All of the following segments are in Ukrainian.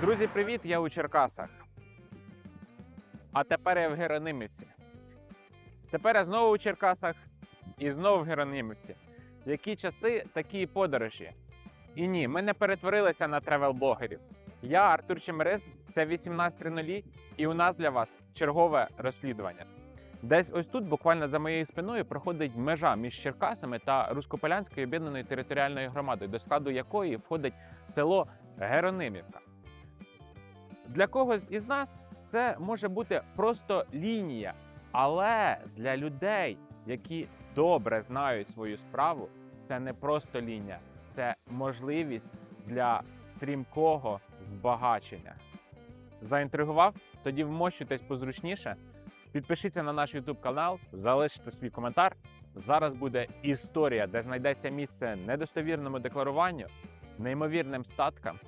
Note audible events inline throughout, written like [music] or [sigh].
Друзі, привіт! Я у Черкасах. А тепер я в Геронимівці. Тепер я знову у Черкасах і знову в Геронимівці. Які часи, такі подорожі. І ні, ми не перетворилися на тревел-блогерів. Я Артур Чемерез, це 18.00, і у нас для вас чергове розслідування. Десь ось тут, буквально за моєю спиною, проходить межа між Черкасами та Руськополянською об'єднаною територіальною громадою, до складу якої входить село Геронимівка. Для когось із нас це може бути просто лінія, але для людей, які добре знають свою справу, це не просто лінія, це можливість для стрімкого збагачення. Заінтригував? Тоді вмощуйтесь позручніше. Підпишіться на наш YouTube канал, залиште свій коментар. Зараз буде історія, де знайдеться місце недостовірному декларуванню, неймовірним статкам,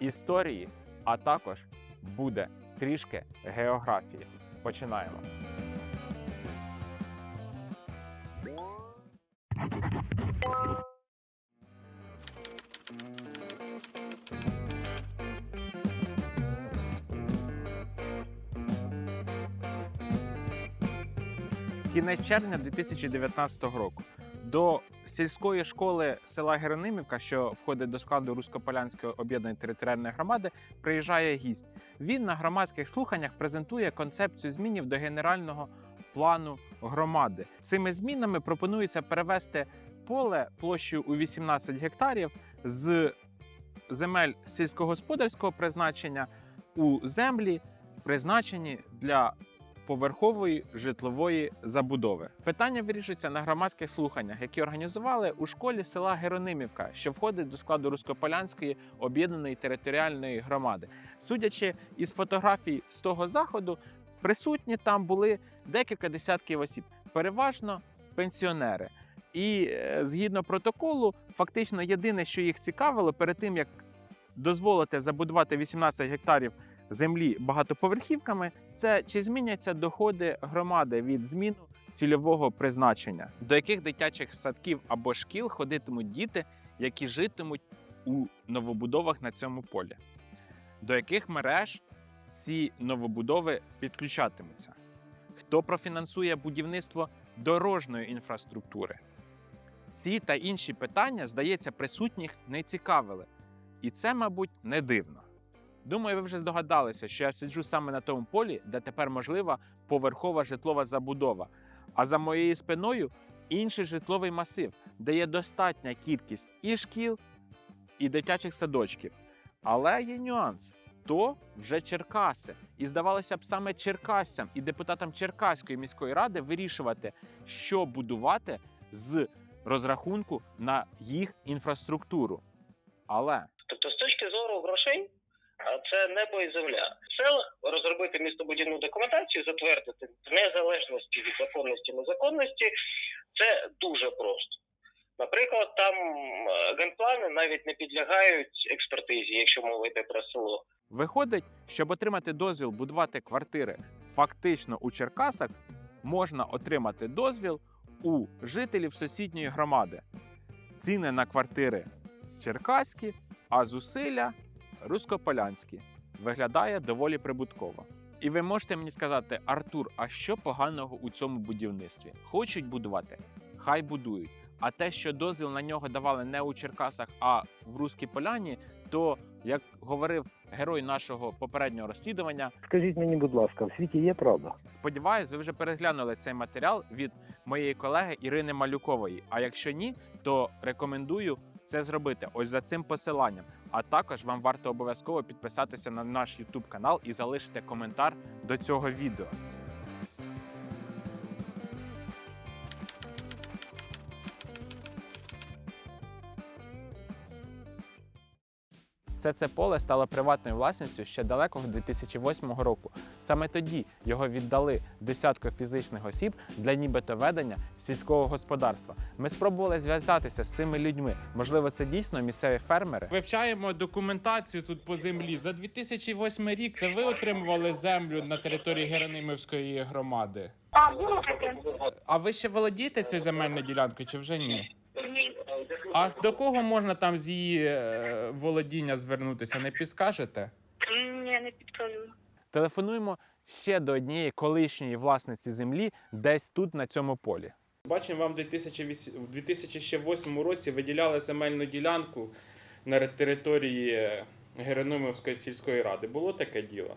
історії, а також буде трішки географії. Починаємо. Кінець червня 2019 року. До сільської школи села Геронимівка, що входить до складу Руськополянської об'єднаної територіальної громади, приїжджає гість. Він на громадських слуханнях презентує концепцію змінів до генерального плану громади. Цими змінами пропонується перевести поле площею у 18 гектарів з земель сільськогосподарського призначення у землі, призначені для поверхової житлової забудови. Питання вирішується на громадських слуханнях, які організували у школі села Геронимівка, що входить до складу Руськополянської об'єднаної територіальної громади. Судячи із фотографій з того заходу, присутні там були декілька десятків осіб, переважно пенсіонери. І е, згідно протоколу, фактично єдине, що їх цікавило перед тим, як дозволити забудувати 18 гектарів землі багатоповерхівками, це чи зміняться доходи громади від зміну цільового призначення, до яких дитячих садків або шкіл ходитимуть діти, які житимуть у новобудовах на цьому полі, до яких мереж ці новобудови підключатимуться, хто профінансує будівництво дорожньої інфраструктури. Ці та інші питання, здається, присутніх не цікавили. І це, мабуть, не дивно. Думаю, ви вже здогадалися, що я сиджу саме на тому полі, де тепер можлива поверхова житлова забудова. А за моєю спиною інший житловий масив, де є достатня кількість і шкіл, і дитячих садочків. Але є нюанс. То вже Черкаси. І здавалося б, саме черкасцям і депутатам Черкаської міської ради вирішувати, що будувати з розрахунку на їх інфраструктуру. Але Тобто, з точки зору грошей, а, це небо і земля. В розробити містобудівну документацію, затвердити в незалежності від законності незаконності, це дуже просто. Наприклад, там е, генплани навіть не підлягають експертизі, якщо мова йде про село. Виходить, щоб отримати дозвіл будувати квартири фактично у Черкасах, можна отримати дозвіл у жителів сусідньої громади. Ціни на квартири черкаські, а зусилля руськополянські. Виглядає доволі прибутково. І ви можете мені сказати, Артур, а що поганого у цьому будівництві? Хочуть будувати? Хай будують. А те, що дозвіл на нього давали не у Черкасах, а в Руській Поляні, то як говорив герой нашого попереднього розслідування, Скажіть мені, будь ласка, в світі є правда? Сподіваюсь, ви вже переглянули цей матеріал від моєї колеги Ірини Малюкової. А якщо ні, то рекомендую це зробити ось за цим посиланням. А також вам варто обов'язково підписатися на наш YouTube канал і залишити коментар до цього відео. Все це поле стало приватною власністю ще далекого 2008 року. Саме тоді його віддали десятку фізичних осіб для нібито ведення сільського господарства. Ми спробували зв'язатися з цими людьми. Можливо, це дійсно місцеві фермери. Вивчаємо документацію тут по землі. За 2008 рік це ви отримували землю на території Геронимівської громади. А, ви ще володієте цією земельною ділянкою чи вже ні? Ні. А до кого можна там з її е, володіння звернутися? Не підскажете? Телефонуємо ще до однієї колишньої власниці землі, десь тут на цьому полі. Бачимо, вам в 2008 в 2008 році виділяли земельну ділянку на території Герономівської сільської ради. Було таке діло?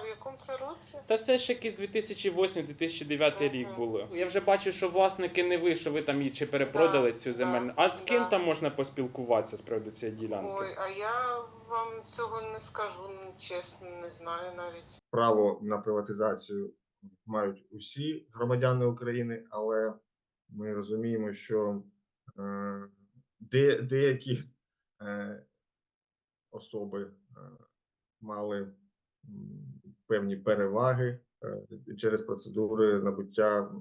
В якому це році. Та це ж якийсь 2008-2009 рік Ага. було. Я вже бачу, що власники не ви, що ви там її чи перепродали Да, цю да, земельну. А з ким да. там можна поспілкуватися з приводу цієї ділянки? Ой, а я вам цього не скажу, ну, чесно, не знаю навіть. право на приватизацію мають усі громадяни України, але ми розуміємо, що е, де, деякі е, особи е, мали м, певні переваги е, через процедури набуття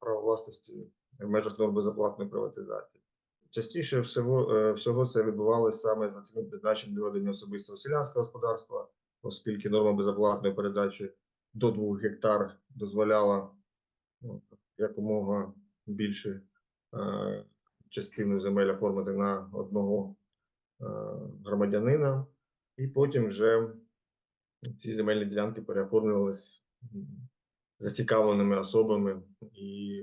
права власності в межах норм безоплатної приватизації. Частіше всього, е, всього це відбувалося саме за цим призначенням для ведення особистого селянського господарства, оскільки норма безоплатної передачі до 2 гектар дозволяла ну, якомога більше е, частину земель оформити на одного е, громадянина, і потім вже ці земельні ділянки переоформлювались зацікавленими особами і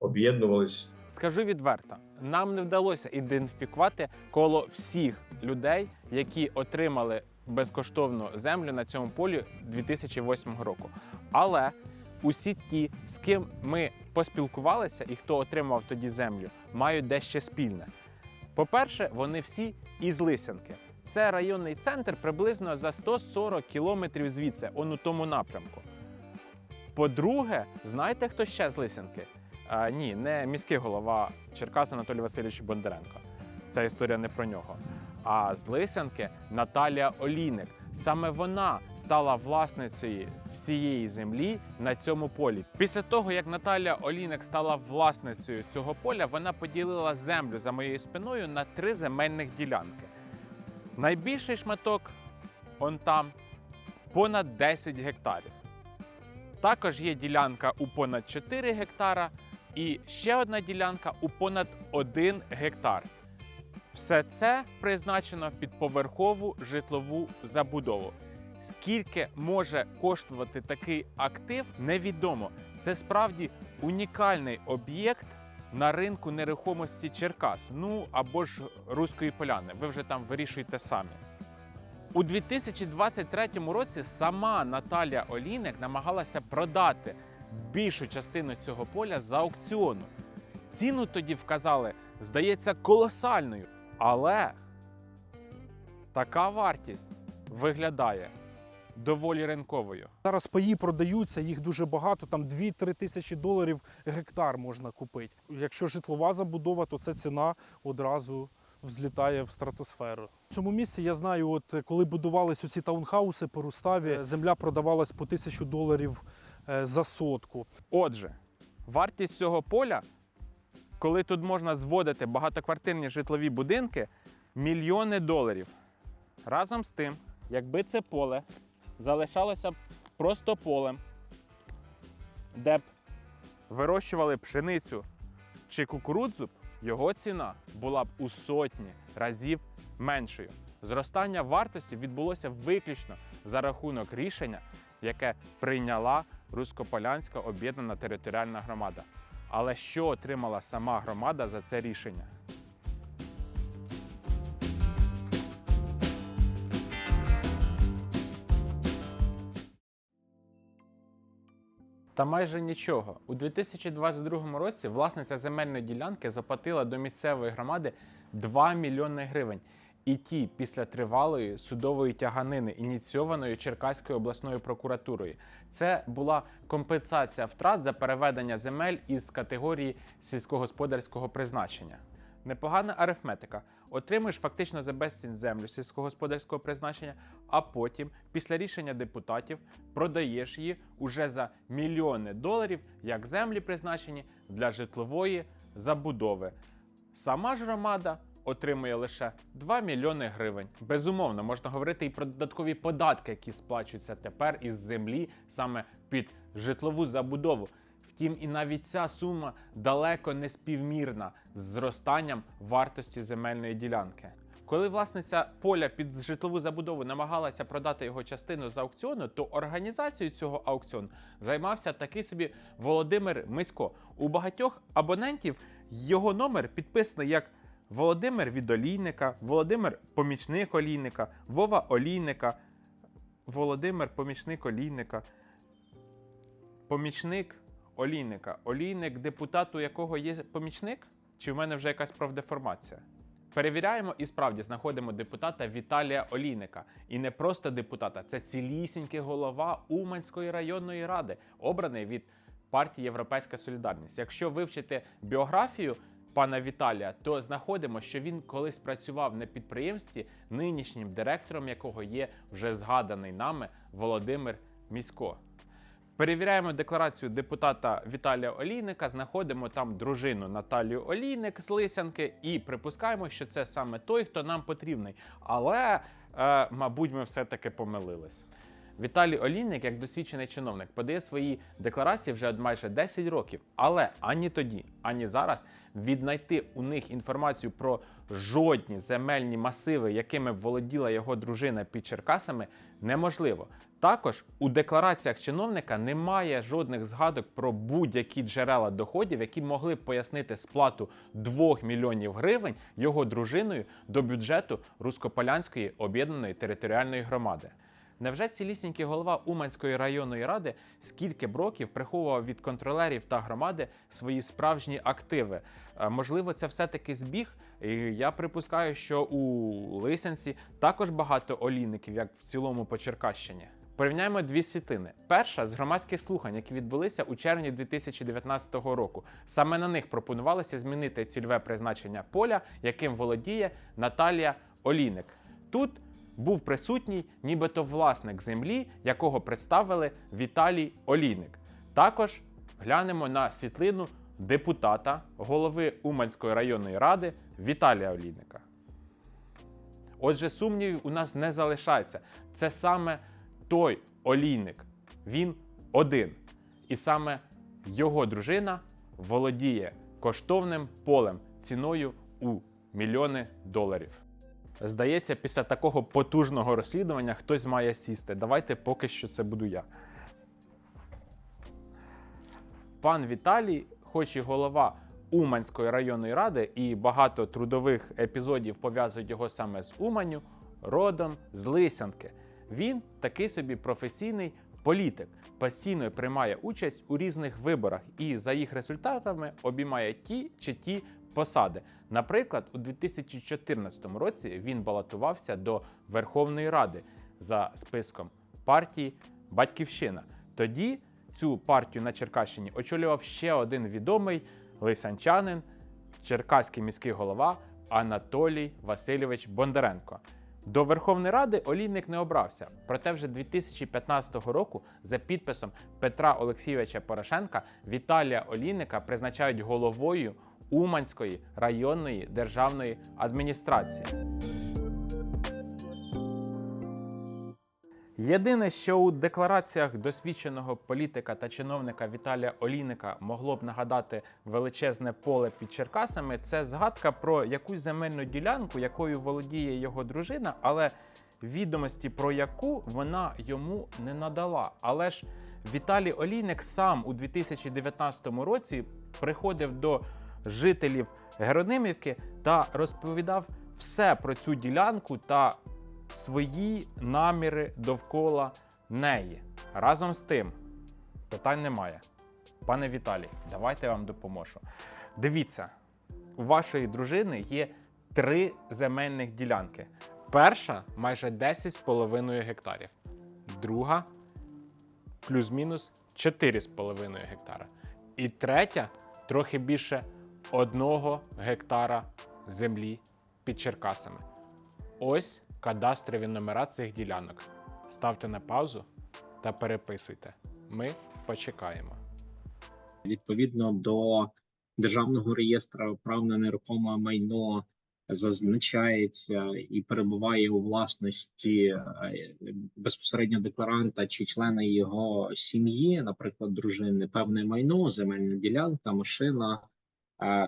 об'єднувались Скажу відверто, нам не вдалося ідентифікувати коло всіх людей, які отримали безкоштовну землю на цьому полі 2008 року. Але усі ті, з ким ми поспілкувалися і хто отримав тоді землю, мають дещо спільне. По-перше, вони всі із Лисянки. Це районний центр приблизно за 140 кілометрів звідси, он у тому напрямку. По-друге, знаєте, хто ще з Лисянки? А, ні, не міський голова Черкас Анатолій Васильович Бондаренко. Ця історія не про нього. А з Лисянки Наталія Олійник. Саме вона стала власницею всієї землі на цьому полі. Після того, як Наталія Олійник стала власницею цього поля, вона поділила землю за моєю спиною на три земельних ділянки. Найбільший шматок он там понад 10 гектарів. Також є ділянка у понад 4 гектара і ще одна ділянка у понад 1 гектар. Все це призначено під поверхову житлову забудову. Скільки може коштувати такий актив, невідомо. Це справді унікальний об'єкт на ринку нерухомості Черкас, ну або ж Руської поляни. Ви вже там вирішуєте самі. У 2023 році сама Наталія Олійник намагалася продати більшу частину цього поля за аукціону. Ціну тоді вказали, здається, колосальною. Але така вартість виглядає доволі ринковою. Зараз паї продаються, їх дуже багато, там 2-3 тисячі доларів гектар можна купити. Якщо житлова забудова, то ця ціна одразу взлітає в стратосферу. В цьому місці я знаю, от е, коли будувались оці таунхауси по Руставі, земля продавалась по тисячу доларів е, за сотку. Отже, вартість цього поля, коли тут можна зводити багатоквартирні житлові будинки, мільйони доларів. Разом з тим, якби це поле залишалося б просто полем, де б вирощували пшеницю чи кукурудзу, його ціна була б у сотні разів меншою. Зростання вартості відбулося виключно за рахунок рішення, яке прийняла Руськополянська об'єднана територіальна громада. Але що отримала сама громада за це рішення? Та майже нічого. У 2022 році власниця земельної ділянки заплатила до місцевої громади 2 мільйони гривень. І ті після тривалої судової тяганини, ініційованої Черкаською обласною прокуратурою. Це була компенсація втрат за переведення земель із категорії сільськогосподарського призначення. Непогана арифметика. Отримуєш фактично за безцінь землю сільськогосподарського призначення, а потім, після рішення депутатів, продаєш її уже за мільйони доларів як землі призначені для житлової забудови. Сама ж громада отримує лише 2 мільйони гривень. Безумовно, можна говорити і про додаткові податки, які сплачуються тепер із землі саме під житлову забудову. Втім, і навіть ця сума далеко не співмірна з зростанням вартості земельної ділянки. Коли власниця поля під житлову забудову намагалася продати його частину з аукціону, то організацією цього аукціону займався такий собі Володимир Мисько. У багатьох абонентів його номер підписаний як Володимир від Олійника, Володимир помічник Олійника, Вова Олійника, Володимир помічник Олійника, помічник Олійника. Олійник депутату, якого є помічник? Чи в мене вже якась профдеформація? Перевіряємо і справді знаходимо депутата Віталія Олійника. І не просто депутата, це цілісінький голова Уманської районної ради, обраний від партії Європейська Солідарність. Якщо вивчити біографію пана Віталія, то знаходимо, що він колись працював на підприємстві, нинішнім директором якого є вже згаданий нами Володимир Місько. Перевіряємо декларацію депутата Віталія Олійника, знаходимо там дружину Наталію Олійник з Лисянки і припускаємо, що це саме той, хто нам потрібний. Але, е, мабуть, ми все-таки помилились. Віталій Олійник, як досвідчений чиновник, подає свої декларації вже майже 10 років. Але ані тоді, ані зараз віднайти у них інформацію про жодні земельні масиви, якими б володіла його дружина під Черкасами, неможливо. Також у деклараціях чиновника немає жодних згадок про будь-які джерела доходів, які могли б пояснити сплату 2 мільйонів гривень його дружиною до бюджету Рускополянської об'єднаної територіальної громади. Невже цілісінький голова Уманської районної ради скільки б років приховував від контролерів та громади свої справжні активи? Е, Можливо, це все-таки збіг. І я припускаю, що у Лисянці також багато олійників, як в цілому по Черкащині. Порівняємо дві світлини. Перша з громадських слухань, які відбулися у червні 2019 року. Саме на них пропонувалося змінити цільове призначення поля, яким володіє Наталія Олійник. Тут був присутній нібито власник землі, якого представили Віталій Олійник. Також глянемо на світлину депутата, голови Уманської районної ради Віталія Олійника. Отже, сумнівів у нас не залишається. Це саме той олійник. Він один. І саме його дружина володіє коштовним полем ціною у мільйони доларів. Здається, після такого потужного розслідування хтось має сісти. Давайте поки що це буду я. Пан Віталій, хоч і голова Уманської районної ради, і багато трудових епізодів пов'язують його саме з Уманю, родом з Лисянки. Він такий собі професійний політик, постійно приймає участь у різних виборах і за їх результатами обіймає ті чи ті посади. Наприклад, у 2014 році він балотувався до Верховної Ради за списком партії Батьківщина. Тоді цю партію на Черкащині очолював ще один відомий лисянчанин, черкаський міський голова Анатолій Васильович Бондаренко. До Верховної Ради олійник не обрався. Проте вже 2015 року за підписом Петра Олексійовича Порошенка Віталія Олійника призначають головою Уманської районної державної адміністрації. Єдине, що у деклараціях досвідченого політика та чиновника Віталія Олійника могло б нагадати величезне поле під Черкасами, це згадка про якусь земельну ділянку, якою володіє його дружина, але відомості про яку вона йому не надала. Але ж Віталій Олійник сам у 2019 році приходив до жителів Геронимівки та розповідав все про цю ділянку та свої наміри довкола неї. Разом з тим, питань немає. Пане Віталій, давайте я вам допоможу. Дивіться, у вашої дружини є три земельних ділянки. Перша майже 10,5 гектарів, друга плюс-мінус 4,5 гектара. І третя трохи більше 1 гектара землі під Черкасами. Ось кадастрові номера цих ділянок. Ставте на паузу та переписуйте. Ми почекаємо. відповідно до державного реєстру прав на нерухоме майно зазначається і перебуває у власності е, безпосередньо декларанта чи члена його сім'ї, наприклад, дружини, певне майно, земельна ділянка, машина,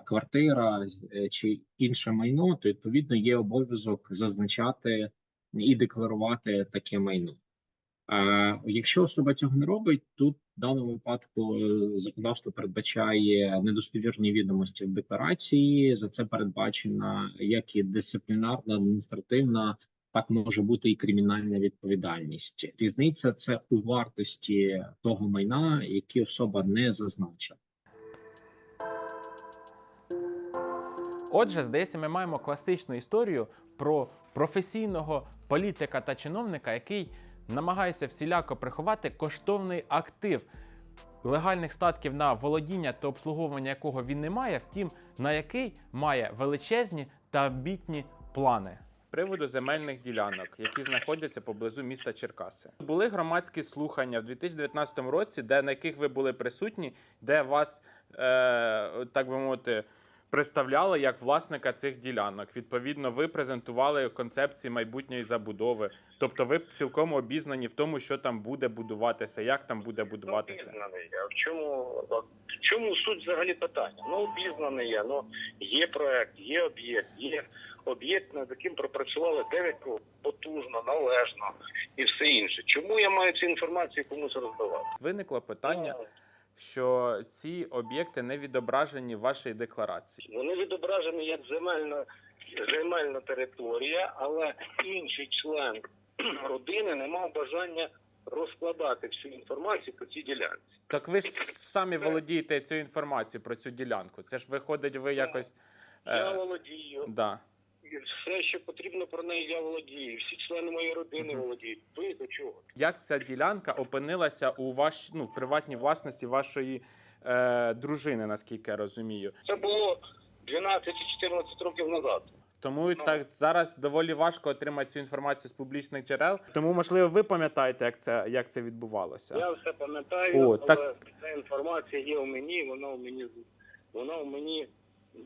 квартира е, чи інше майно, то відповідно є обов'язок зазначати і декларувати таке майно. Е, Якщо особа цього не робить, тут в даному випадку е, законодавство передбачає недостовірні відомості в декларації. За це передбачена як і дисциплінарна, адміністративна, так може бути і кримінальна відповідальність. Різниця це у вартості того майна, яке особа не зазначила. Отже, здається, ми маємо класичну історію про професійного політика та чиновника, який намагається всіляко приховати коштовний актив легальних статків на володіння та обслуговування якого він не має, втім, на який має величезні та амбітні плани. Приводу земельних ділянок, які знаходяться поблизу міста Черкаси. Були громадські слухання в 2019 році, де на яких ви були присутні, де вас, е, так би мовити, представляли як власника цих ділянок. Відповідно, ви презентували концепції майбутньої забудови. Тобто, ви цілком обізнані в тому, що там буде будуватися, як там буде будуватися. Обізнаний я. В чому, в чому суть взагалі питання? Ну, обізнаний я. Ну, є проект, є об'єкт, є об'єкт, над яким пропрацювали 9 років, потужно, належно і все інше. Чому я маю цю інформацію комусь роздавати? Виникло питання, що ці об'єкти не відображені в вашій декларації. Вони відображені як земельна, земельна територія, але інший член [clears throat] родини не мав бажання розкладати всю інформацію по цій ділянці. Так ви ж самі володієте цією інформацією про цю ділянку. Це ж виходить, ви якось. Я Е, володію. да. Все, що потрібно про неї, я володію. Всі члени моєї родини володіють. Ви до чого? Як ця ділянка опинилася у ваш, ну, приватній власності вашої е, дружини, наскільки я розумію. Це було 12 чи 14 років назад. Тому Ну. так зараз доволі важко отримати цю інформацію з публічних джерел. Тому, можливо, ви пам'ятаєте, як це, як це відбувалося. Я все пам'ятаю, але так- ця інформація є у мені, вона у мені вона у мені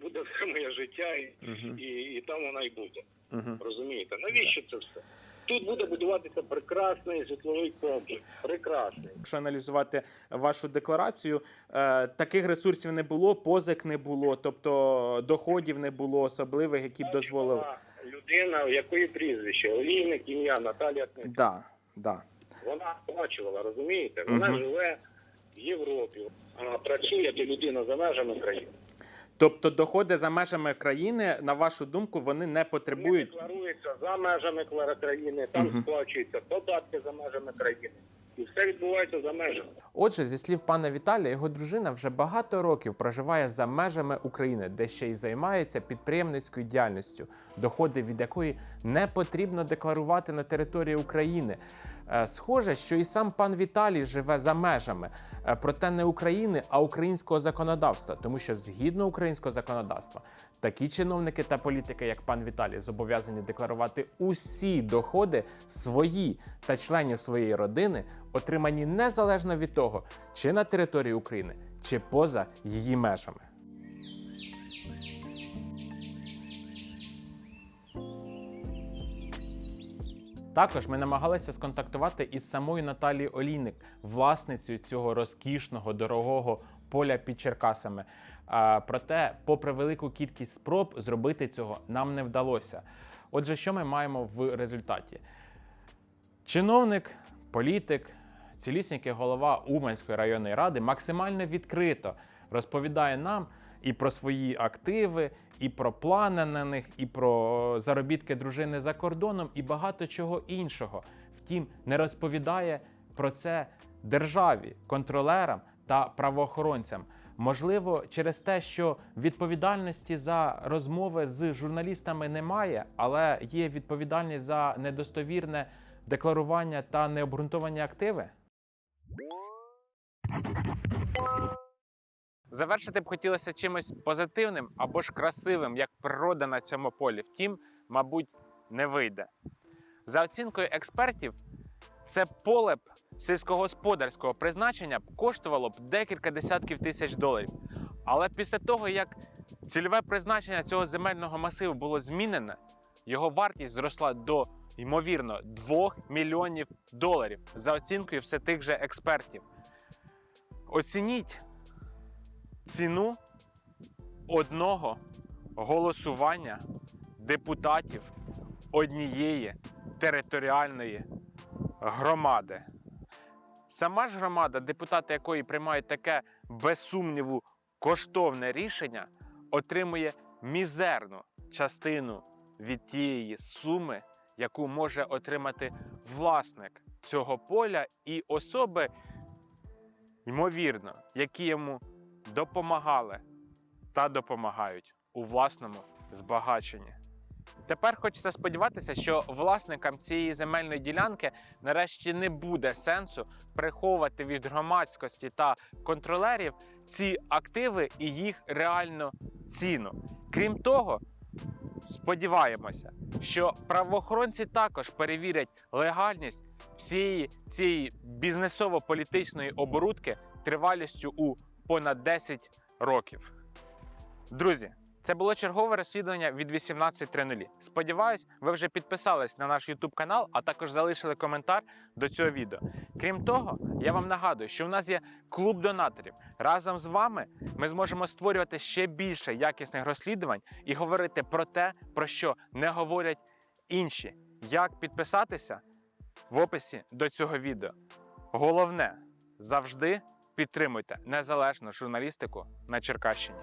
буде [laughs] все моє життя, і, Угу. і, і там вона й буде. Угу. Розумієте? Навіщо це все? Тут буде будуватися прекрасний житловий комплекс. Прекрасний. Якщо аналізувати вашу декларацію, е, таких ресурсів не було, позик не було, тобто доходів не було особливих, які б дозволили. Людина, якої прізвище, олійник, ім'я Наталія Князь. Да, да. Вона оплачувала, розумієте? Вона Мгм. живе в Європі, а працює то людина за межами країни. Тобто доходи за межами країни, на вашу думку, вони не Не потребують. декларується за межами країни, там Мгм. сплачуються податки за межами країни. І все відбувається за межами. Отже, зі слів пана Віталія, його дружина вже багато років проживає за межами України, де ще й займається підприємницькою діяльністю, доходи від якої не потрібно декларувати на території України. Е, Схоже, що і сам пан Віталій живе за межами, е, проте не України, а українського законодавства, тому що згідно українського законодавства, такі чиновники та політики, як пан Віталій, зобов'язані декларувати усі доходи свої та членів своєї родини, отримані незалежно від того, чи на території України, чи поза її межами. Також ми намагалися сконтактувати із самою Наталією Олійник, власницею цього розкішного дорогого поля під Черкасами. Проте, попри велику кількість спроб, зробити цього нам не вдалося. Отже, що ми маємо в результаті? Чиновник, політик, цілісінький голова Уманської районної ради максимально відкрито розповідає нам і про свої активи, і про плани на них, і про заробітки дружини за кордоном, і багато чого іншого. Втім, не розповідає про це державі, контролерам та правоохоронцям. Можливо, через те, що відповідальності за розмови з журналістами немає, але є відповідальність за недостовірне декларування та необґрунтовані активи. Завершити б хотілося чимось позитивним або ж красивим, як природа на цьому полі. Втім, мабуть, не вийде. За оцінкою експертів, це поле б сільськогосподарського призначення б коштувало б декілька десятків тисяч доларів. Але після того, як цільове призначення цього земельного масиву було змінене, його вартість зросла до, ймовірно, 2 мільйонів доларів за оцінкою все тих же експертів. Оцініть ціну одного голосування депутатів однієї територіальної громади. Сама ж громада, депутати якої приймають таке без сумніву коштовне рішення, отримує мізерну частину від тієї суми, яку може отримати власник цього поля і особи, ймовірно, які йому допомагали та допомагають у власному збагаченні. Тепер хочеться сподіватися, що власникам цієї земельної ділянки нарешті не буде сенсу приховувати від громадськості та контролерів ці активи і їх реальну ціну. Крім того, сподіваємося, що правоохоронці також перевірять легальність всієї цієї бізнесово-політичної оборудки тривалістю у понад 10 років. Друзі, це було чергове розслідування від 18.00. Сподіваюсь, ви вже підписались на наш YouTube канал, а також залишили коментар до цього відео. Крім того, я вам нагадую, що в нас є клуб донаторів. Разом з вами ми зможемо створювати ще більше якісних розслідувань і говорити про те, про що не говорять інші. Як підписатися в описі до цього відео. Головне завжди підтримуйте незалежну журналістику на Черкащині.